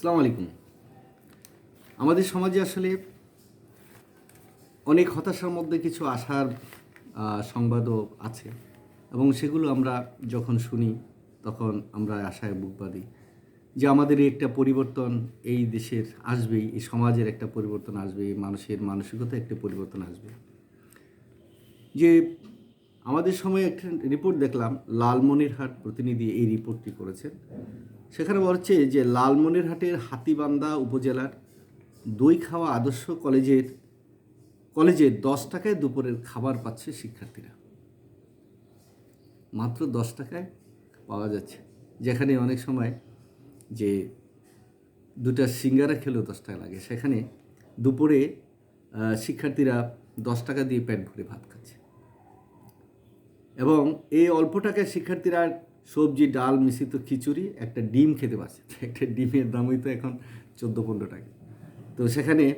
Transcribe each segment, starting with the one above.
সালাম আলাইকুম। আমাদের সমাজে আসলে অনেক হতাশার মধ্যে কিছু আশার সংবাদও আছে এবং সেগুলো আমরা যখন শুনি, তখন আমরা আশায় বুক বাঁধি যে আমাদের একটা পরিবর্তন এই দেশের আসবেই, এই সমাজের একটা পরিবর্তন আসবে, এই মানুষের মানসিকতা একটা পরিবর্তন আসবে। যে আমাদের সময় একটা রিপোর্ট দেখলাম, লালমনিরহাট প্রতিনিধি এই রিপোর্টটি করেছেন। সেখানে বলা হচ্ছে যে লালমনিরহাটের হাতিবান্ধা উপজেলার দই খাওয়া আদর্শ কলেজের কলেজে দশ টাকায় দুপুরের খাবার পাচ্ছে শিক্ষার্থীরা। মাত্র দশ টাকায় পাওয়া যাচ্ছে। যেখানে অনেক সময় যে দুটা সিঙ্গারা খেলেও দশ টাকা লাগে। সেখানে দুপুরে শিক্ষার্থীরা দশ টাকা দিয়ে পেট ভরে ভাত খাচ্ছে। এবং এই অল্প টাকায় শিক্ষার্থীরা সবজি, ডাল, মিশ্রিত খিচুড়ি, একটা ডিম খেতে পারছে। একটা ডিমের দামই তো এখন চোদ্দ, পনেরো টাকা। তো সেখানে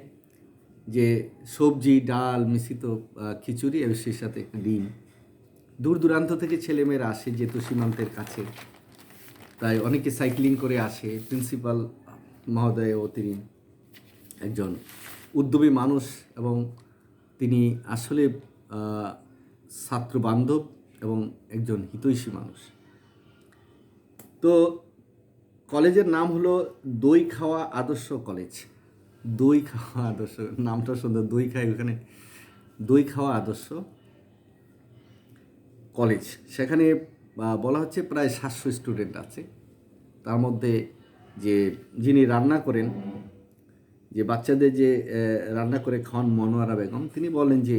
যে সবজি, ডাল, মিশ্রিত খিচুড়ি এবং সেই সাথে একটা ডিম। দূর দূরান্ত থেকে ছেলেমেয়েরা আসে যেহেতু সীমান্তের কাছে। তাই অনেকে সাইক্লিং করে আসে। প্রিন্সিপাল মহোদয়ও তিনি একজন উদ্যমী মানুষ এবং তিনি আসলে ছাত্র বান্ধব এবং একজন হিতৈষী মানুষ। তো কলেজের নাম হলো দই খাওয়া আদর্শ কলেজ। দই খাওয়া আদর্শ, নামটা সুন্দর, দই খাই ওখানে। দই খাওয়া আদর্শ কলেজ। সেখানে বলা হচ্ছে প্রায় সাতশো স্টুডেন্ট আছে। তার মধ্যে যে, যিনি রান্না করেন, যে বাচ্চাদের যে রান্না করে খাওয়ান মনোয়ারা বেগম, তিনি বলেন যে,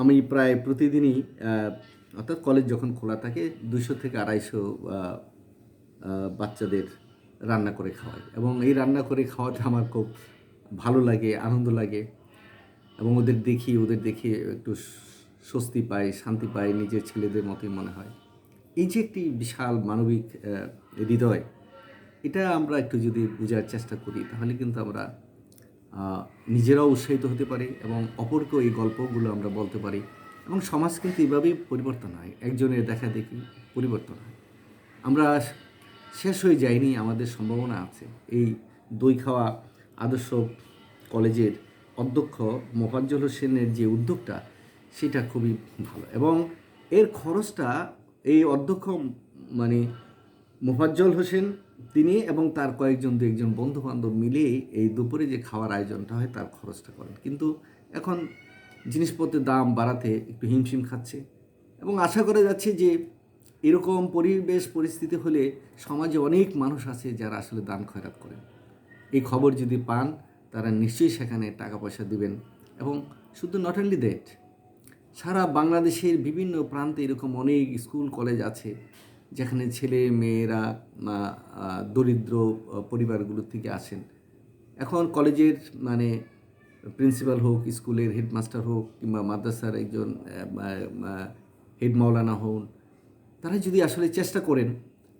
আমি প্রায় প্রতিদিনই অর্থাৎ কলেজ যখন খোলা থাকে দুশো থেকে আড়াইশো বাচ্চাদের রান্না করে খাওয়াই। এবং এই রান্না করে খাওয়াতে আমার খুব ভালো লাগে, আনন্দ লাগে। এবং ওদের দেখি, ওদের দেখে একটু স্বস্তি পাই, শান্তি পাই নিজের ছেলেদের মতোই মনে হয়। এই যে একটি বিশাল মানবিক হৃদয়, এটা আমরা একটু যদি বোঝার চেষ্টা করি, তাহলে কিন্তু আমরা নিজেরাও উৎসাহিত হতে পারি এবং অপরকেও এই গল্পগুলো আমরা বলতে পারি। এবং সমাজ কিন্তু এইভাবেই পরিবর্তন হয়। একজনের দেখা দেখি পরিবর্তন হয়। আমরা শেষ হয়ে যায়নি আমাদের সম্ভাবনা আছে। এই দই খাওয়া আদর্শ কলেজের অধ্যক্ষ মোফাজ্জল হোসেনের যে উদ্যোগটা, সেটা খুবই ভালো। এবং এর খরচটা এই অধ্যক্ষ মানে মোফাজ্জল হোসেন, তিনি এবং তার কয়েকজন দু একজন বন্ধু বান্ধব মিলে এই দুপুরে যে খাওয়ার আয়োজনটা হয়, তার খরচটা করেন। কিন্তু এখন জিনিসপত্রের দাম বাড়াতে একটু হিমশিম খাচ্ছে। এবং আশা করা যাচ্ছে যে এরকম পরিবেশ, পরিস্থিতি হলে সমাজে অনেক মানুষ আছে যারা আসলে দান খয়রাত করেন। এই খবর যদি পান, তারা নিশ্চয়ই সেখানে টাকা পয়সা দিবেন এবং শুধু নট অনলি দ্যাট সারা বাংলাদেশের বিভিন্ন প্রান্তে এরকম অনেক স্কুল, কলেজ আছে যেখানে ছেলে, মেয়েরা দরিদ্র পরিবারগুলো থেকে আসেন। এখন কলেজের মানে প্রিন্সিপাল হোক, স্কুলের হেডমাস্টার হোক কিংবা মাদ্রাসার একজন হেড মাওলানা হন তারা যদি আসলে চেষ্টা করেন,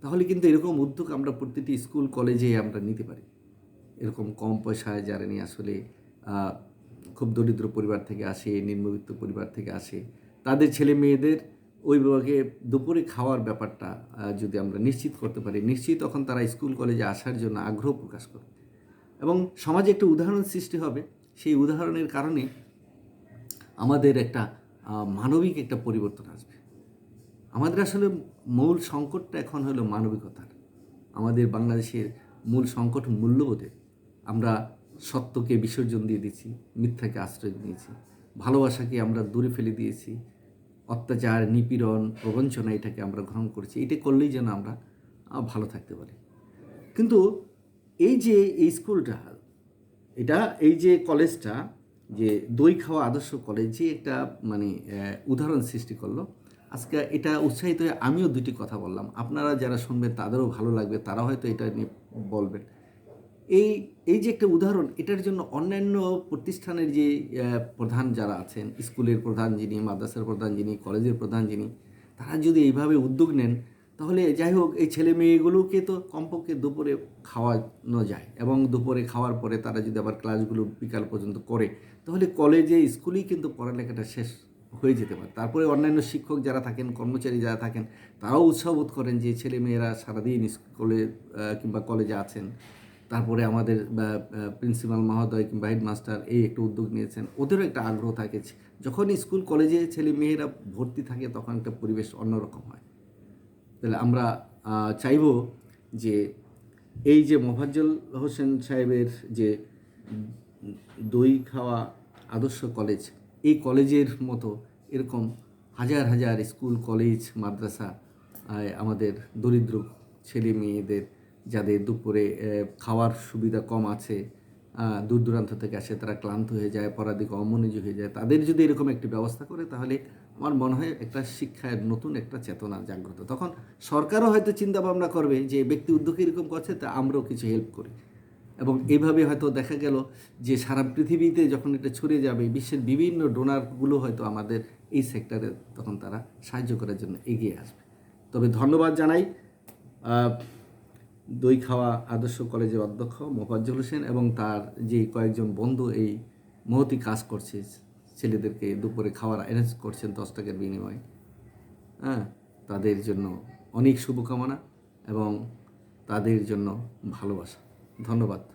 তাহলে কিন্তু এরকম উদ্যোগ আমরা প্রতিটি স্কুল, কলেজে আমরা নিতে পারি। এরকম কম পয়সায় যারা নিয়ে আসলে খুব দরিদ্র পরিবার থেকে আসে, নিম্নবিত্ত পরিবার থেকে আসে, তাদের ছেলে মেয়েদের ওই বিভাগে দুপুরে খাওয়ার ব্যাপারটা যদি আমরা নিশ্চিত করতে পারি, নিশ্চিত তখন তারা স্কুল, কলেজে আসার জন্য আগ্রহ প্রকাশ করবে। এবং সমাজে একটা উদাহরণ সৃষ্টি হবে। সেই উদাহরণের কারণে আমাদের একটা মানবিক একটা পরিবর্তন আসবে। আমাদের আসলে মূল সংকটটা এখন হলো মানবিকতার। আমাদের বাংলাদেশের মূল সংকট মূল্যবোধের। আমরা সত্যকে বিসর্জন দিয়ে দিচ্ছি, মিথ্যাকে আশ্রয় দিয়েছি। ভালোবাসাকে আমরা দূরে ফেলে দিয়েছি। অত্যাচার, নিপীড়ন, প্রবঞ্চনা এটাকে আমরা গ্রহণ করছি। এটা করলেই যেন আমরা ভালো থাকতে পারি। কিন্তু এই যে এই স্কুলটা, এটা এই যে কলেজটা, যে দই খাওয়া আদর্শ কলেজ, যে একটা মানে উদাহরণ সৃষ্টি করল আজকে এটা উৎসাহিত হয়ে আমিও দুটি কথা বললাম। আপনারা যারা শুনবেন, তাদেরও ভালো লাগবে, তারা হয়তো এটা নিয়ে বলবেন। এই এই যে একটা উদাহরণ, এটার জন্য অন্যান্য প্রতিষ্ঠানের যে প্রধান যারা আছেন, স্কুলের প্রধান যিনি, মাদ্রাসার প্রধান যিনি, কলেজের প্রধান যিনি, তারা যদি এইভাবে উদ্যোগ নেন, তাহলে যাই হোক, এই ছেলে মেয়েগুলোকে তো কমপক্ষে দুপুরে খাওয়ানো যায় এবং দুপুরে খাওয়ার পরে তারা যদি আবার ক্লাসগুলো বিকাল পর্যন্ত করে, তাহলে কলেজে, স্কুলেই কিন্তু পড়ালেখাটা শেষ হয়ে যেতে পারে। তারপরে অন্যান্য শিক্ষক যারা থাকেন, কর্মচারী যারা থাকেন, তারাও উৎসাহ বোধ করেন যে ছেলে মেয়েরা সারাদিন স্কুলে কিংবা কলেজে আছেন। তারপরে আমাদের প্রিন্সিপাল মহোদয় কিংবা হেডমাস্টার এই একটা উদ্যোগ নিয়েছেন। ওদেরও একটা আগ্রহ থাকে যখন স্কুল, কলেজে ছেলে মেয়েরা ভর্তি থাকে তখন একটা পরিবেশ অন্যরকম হয়। তাহলে আমরা চাইব যে এই যে মোফাজ্জল হোসেন সাহেবের যে দই খাওয়া আদর্শ কলেজ এই কলেজের মতো এরকম হাজার হাজার স্কুল, কলেজ, মাদ্রাসা আমাদের দরিদ্র ছেলে মেয়েদের, যাদের দুপুরে খাওয়ার সুবিধা কম আছে দূর দূরান্ত থেকে আসে, তারা ক্লান্ত হয়ে যায় পড়াদিকে অমনোযোগী হয়ে যায়, তাদের যদি এরকম একটি ব্যবস্থা করে, তাহলে আমার মনে হয় একটা শিক্ষার নতুন একটা চেতনা জাগ্রত। তখন সরকারও হয়তো চিন্তা ভাবনা করবে যে ব্যক্তি উদ্যোগ এরকম করছে, তা আমরাও কিছু হেল্প করি। এবং এইভাবে হয়তো দেখা গেল যে সারা পৃথিবীতে যখন এটা ছড়িয়ে যাবে, বিশ্বের বিভিন্ন ডোনারগুলো হয়তো আমাদের এই সেক্টরে তখন তারা সাহায্য করার জন্য এগিয়ে আসবে। তবে ধন্যবাদ জানাই দই খাওয়া আদর্শ কলেজের অধ্যক্ষ মোফাজ্জল হোসেন এবং তার যে কয়েকজন বন্ধু এই মহতি কাজ করছে, ছেলেদেরকে দুপুরে খাওয়ার অ্যারেঞ্জ করছেন দশ টাকার বিনিময়ে। হ্যাঁ তাদের জন্য অনেক শুভকামনা এবং তাদের জন্য ভালোবাসা। ধন্যবাদ।